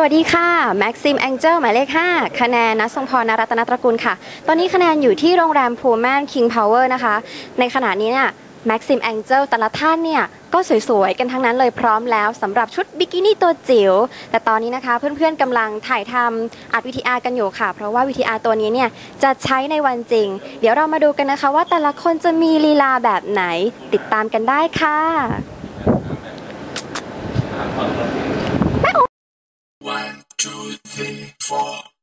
สวัสดีค่ะแม็กซิมแองเจลหมายเลข 5 คะแนนนัทรงพรนรัตนตระกูลค่ะ ตอนนี้คะแนนอยู่ที่โรงแรมพูแมนคิงพาวเวอร์นะคะ ในขณะนี้เนี่ยแม็กซิมแองเจลแต่ละท่านเนี่ยก็สวยๆ กันทั้งนั้นเลยพร้อมแล้วสำหรับชุดบิกินี่ตัวจิ๋วแต่ตอนนี้นะคะเพื่อนๆกำลังถ่ายทำอัดวิทีอาร์กันอยู่ค่ะ เพราะว่าวิทีอาร์ตัวนี้เนี่ยจะใช้ในวันจริง เดี๋ยวเรามาดูกันนะคะว่าแต่ละคนจะมีลีลาแบบไหนติดตามกันได้ค่ะ three, four.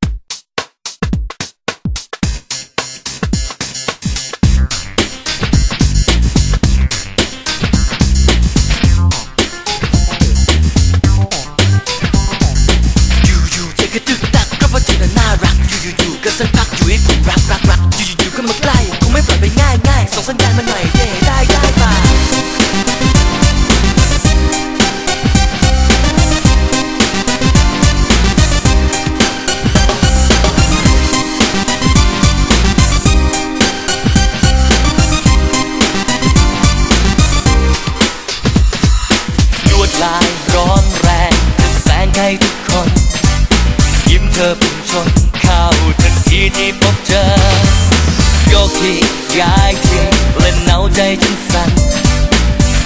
เธอพุ่งชนเข้าทันทีที่พบเจอโยกทีย้ายทีเล่นเอาใจฉันสั่น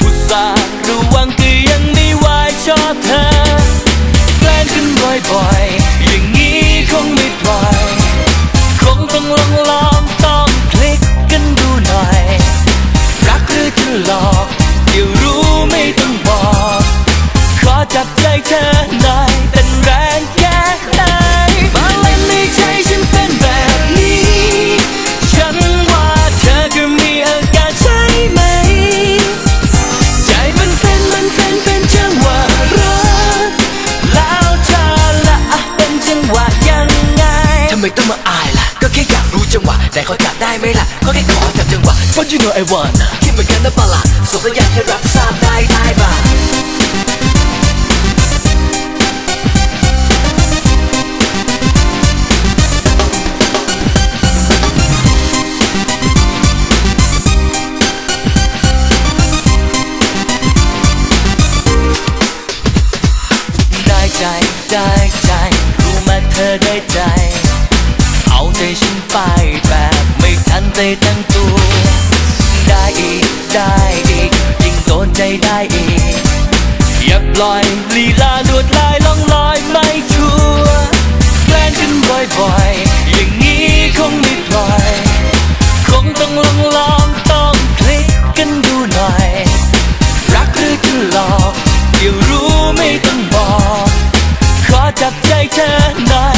อุตส่าห์ระวังก็ยังไม่ไหวชอบเธอ แกล้งกันบ่อยๆอย่างนี้คงไม่ปล่อย ไมต้องมาอายล่ะ ก็แค่อยากรู้จังหวะแต่เขาจับได้ไหมล่ะก็แค่ขอจับจังหวะ But you know I wanna คิดเหมือนกันนะปะล่ะส่งสัญญาณให้รับทราบได้ได้ป่ะ แบบไม่ทันใจตั้งตัว ได้อีก ได้อีก ยิ่งโดนใจได้อีก อย่าปล่อยลีลาลวดลายล่องลอยไม่ชัวร์แกล้งกันบ่อยๆ อย่างนี้คงไม่ปล่อย คงต้องลองลองต้องคลิกกันดูหน่อย รักหรือจะหลอกเดี๋ยวรู้ไม่ต้องบอก ขอจับใจเธอหน่อย